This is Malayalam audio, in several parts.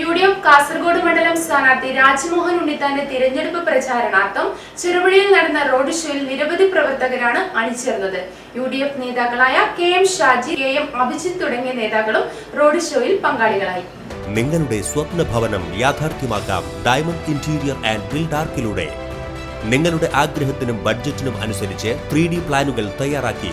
യു ഡി എഫ് കാസർഗോഡ് മണ്ഡലം സ്ഥാനാർത്ഥി രാജ്മോഹൻ ഉണ്ണിത്താന്റെ തിരഞ്ഞെടുപ്പ് പ്രചാരണാർത്ഥം ചെറുപുഴയിൽ നടന്ന റോഡ് ഷോയിൽ നിരവധി പ്രവർത്തകരാണ് അണിചേർന്നത്. യു ഡി എഫ് നേതാക്കളായ K M Shaji K M Abhijith തുടങ്ങിയ നേതാക്കളും റോഡ് ഷോയിൽ പങ്കാളികളായി. നിങ്ങളുടെ സ്വപ്ന ഭവനം യാഥാർത്ഥ്യമാക്കാം ഡയമണ്ട് ഇന്റീരിയർ ആൻഡ് ബിൽഡാർക്കിലൂടെ നിങ്ങളുടെ ആഗ്രഹത്തിനും ബഡ്ജറ്റിനും അനുസരിച്ച് ത്രീ ഡി പ്ലാനുകൾ തയ്യാറാക്കി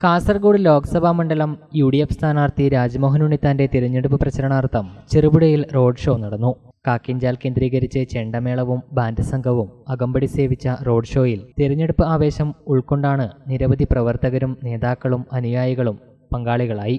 Kasaragod Lok Sabha മണ്ഡലം യു ഡി എഫ് സ്ഥാനാർത്ഥി രാജ്മോഹൻ ഉണ്ണിത്താന്റെ തിരഞ്ഞെടുപ്പ് പ്രചരണാർത്ഥം ചെറുപുഴയിൽ റോഡ് ഷോ നടന്നു. കാക്കിഞ്ചാൽ കേന്ദ്രീകരിച്ച് ചെണ്ടമേളവും ബാൻഡ് സംഘവും അകമ്പടി സേവിച്ച റോഡ് ഷോയിൽ തിരഞ്ഞെടുപ്പ് ആവേശം ഉൾക്കൊണ്ടാണ് നിരവധി പ്രവർത്തകരും നേതാക്കളും അനുയായികളും പങ്കാളികളായി.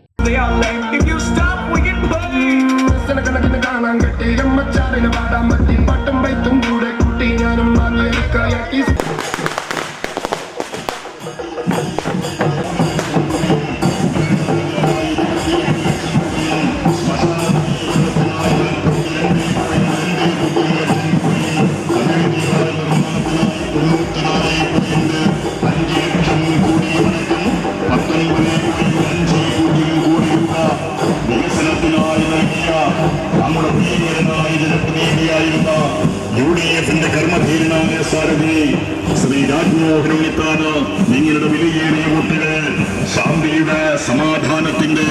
നമ്മുടെ പ്രിയങ്കരനായ ജനപ്രതിനിധിയായിരുന്ന യു ഡി എഫിന്റെ കർമ്മധീരനായ സാരഥി ശ്രീ രാജ്മോഹൻ ഉണ്ണിത്താന് നിങ്ങളുടെ വിലയേറിയ വോട്ടുകൾ ശാന്തിയുടെ സമാധാനത്തിന്റെ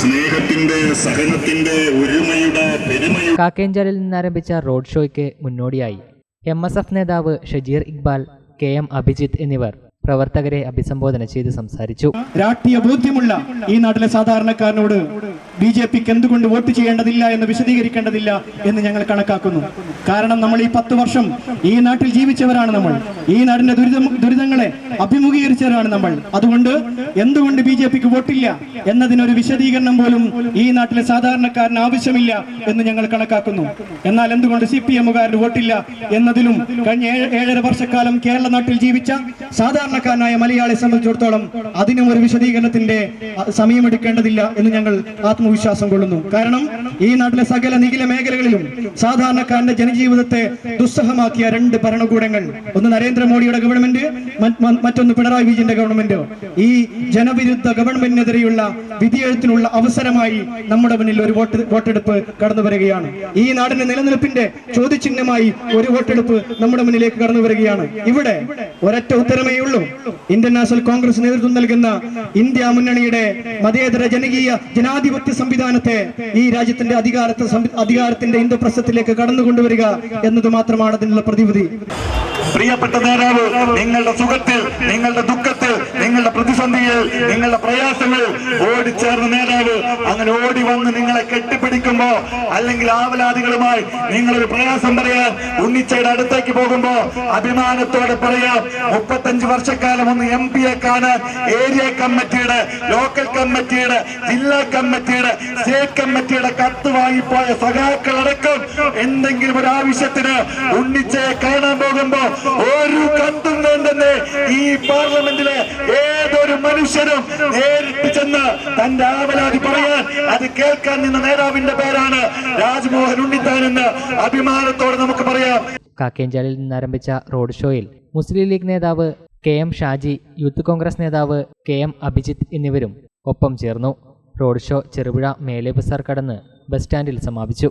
സ്നേഹത്തിന്റെ സഹനത്തിന്റെ ഒരുമയുടെ പെരുമയുടെ കാക്കേഞ്ചാലിൽ നിന്നാരംഭിച്ച റോഡ് ഷോയ്ക്ക് മുന്നോടിയായി എം എസ് എഫ് നേതാവ് ഷജീർ ഇക്ബാൽ കെ എം അഭിജിത്ത് എന്നിവർ പ്രവർത്തകരെ അഭിസംബോധന ചെയ്ത് സംസാരിച്ചു. രാഷ്ട്രീയ ബോധ്യമുള്ള ഈ നാട്ടിലെ സാധാരണക്കാരനോട് ബി ജെ പിക്ക് എന്തുകൊണ്ട് വോട്ട് ചെയ്യേണ്ടതില്ല എന്ന് വിശദീകരിക്കേണ്ടതില്ല എന്ന് ഞങ്ങൾ കണക്കാക്കുന്നു. കാരണം നമ്മൾ ഈ പത്ത് വർഷം ഈ നാട്ടിൽ ജീവിച്ചവരാണ് നമ്മൾ. ഈ നാടിന്റെ ദുരിതം ദുരിതങ്ങളെ അഭിമുഖീകരിച്ചവരാണ് നമ്മൾ. അതുകൊണ്ട് എന്തുകൊണ്ട് ബി ജെ പിക്ക് വോട്ടില്ല എന്നതിനൊരു വിശദീകരണം പോലും ഈ നാട്ടിലെ സാധാരണക്കാരന് ആവശ്യമില്ല എന്ന് ഞങ്ങൾ കണക്കാക്കുന്നു. എന്നാൽ എന്തുകൊണ്ട് സി പി എമ്മുകാരന് വോട്ടില്ല എന്നതിലും കഴിഞ്ഞ ഏഴ് ഏഴര വർഷക്കാലം കേരള നാട്ടിൽ ജീവിച്ച സാധാരണക്കാരനായ മലയാളിയെ സംബന്ധിച്ചിടത്തോളം അതിനും ഒരു വിശദീകരണത്തിന്റെ സമയമെടുക്കേണ്ടതില്ല എന്ന് ഞങ്ങൾ ആത്മവിശ്വാസം കൊള്ളുന്നു. കാരണം ഈ നാട്ടിലെ സകല നികില മേഖലകളിലും സാധാരണക്കാരന്റെ ജനജീവിതത്തെ ദുസ്സഹമാക്കിയ രണ്ട് ഭരണകൂടങ്ങൾ. ഒന്ന് നരേന്ദ്രമോദിയുടെ ഗവൺമെന്റ് മറ്റൊന്ന് പിണറായി വിജയന്റെ ഗവൺമെന്റ് ഈ ജനവിരുദ്ധ ഗവൺമെന്റിനെതിരെയുള്ള വിധിയെഴുത്തിനുള്ള അവസരമായി നമ്മുടെ മുന്നിൽ ഒരു വോട്ട് വോട്ടെടുപ്പ് കടന്നു വരികയാണ്. ഈ നാടിന്റെ നിലനിൽപ്പിന്റെ ചോദ്യചിഹ്നമായി ഒരു വോട്ടെടുപ്പ് നമ്മുടെ മുന്നിലേക്ക് കടന്നു വരികയാണ്. ഇവിടെ ഒരൊറ്റ ഉത്തരമേ ഉള്ളൂ. ഇന്ത്യൻ നാഷണൽ കോൺഗ്രസ് നേതൃത്വം നൽകുന്ന ഇന്ത്യ മുന്നണിയുടെ മതേതര ജനകീയ ജനാധിപത്യ സംവിധാനത്തെ ഈ രാജ്യത്തിന്റെ അധികാരത്തെ അധികാരത്തിന്റെ അധികാരത്തിന്റെ ഇന്ദ്രപ്രസ്ഥത്തിലേക്ക് കടന്നു കൊണ്ടുവരിക എന്നത് മാത്രമാണ് അതിനുള്ള പ്രതിവിധി. പ്രിയപ്പെട്ട നേതാവ് നിങ്ങളുടെ സുഖത്തിൽ നിങ്ങളുടെ ദുഃഖത്തിൽ നിങ്ങളുടെ പ്രതിസന്ധിയിൽ നിങ്ങളുടെ പ്രയാസങ്ങൾ ഓടിച്ചേർന്ന നേതാവ് അങ്ങനെ ഓടി വന്ന് നിങ്ങളെ കെട്ടിപ്പിടിക്കുമ്പോ അല്ലെങ്കിൽ ആവലാദികളുമായി നിങ്ങളൊരു പ്രയാസം പറയാൻ ഉണ്ണിച്ചയുടെ അടുത്തേക്ക് പോകുമ്പോ അഭിമാനത്തോടെ പറയാം മുപ്പത്തഞ്ച് വർഷക്കാലം ഒന്ന് എം പിയെ കാണാൻ ഏരിയ കമ്മിറ്റിയുടെ ലോക്കൽ കമ്മിറ്റിയുടെ ജില്ലാ കമ്മിറ്റിയുടെ സ്റ്റേറ്റ് കമ്മിറ്റിയുടെ കത്ത് വാങ്ങിപ്പോയ സഖാക്കളടക്കം എന്തെങ്കിലും ഒരു ആവശ്യത്തിന് ഉണ്ണിച്ചയെ കാണാൻ പോകുമ്പോ ഒരു കത്തും വേണ്ടെന്ന് ഈ പാർലമെന്റിലെ ഏതൊരു മനുഷ്യരും നേരിട്ട് ചെന്ന് തന്റെ ആവലാതി പറയാൻ അത് കേൾക്കാൻ നിന്ന നേതാവിന്റെ പേരാണ് രാജ്മോഹൻ ഉണ്ണിത്താൻ എന്ന് അഭിമാനത്തോടെ നമുക്ക് പറയാം. കാക്കേഞ്ചാലിൽ നിന്നാരംഭിച്ച റോഡ് ഷോയിൽ മുസ്ലിം ലീഗ് നേതാവ് K M Shaji youth Congress നേതാവ് കെ എം അഭിജിത്ത് എന്നിവരും ഒപ്പം ചേർന്നു. റോഡ് ഷോ ചെറുപുഴ മേലെ ബസാർ കടന്ന് ബസ് സ്റ്റാൻഡിൽ സമാപിച്ചു.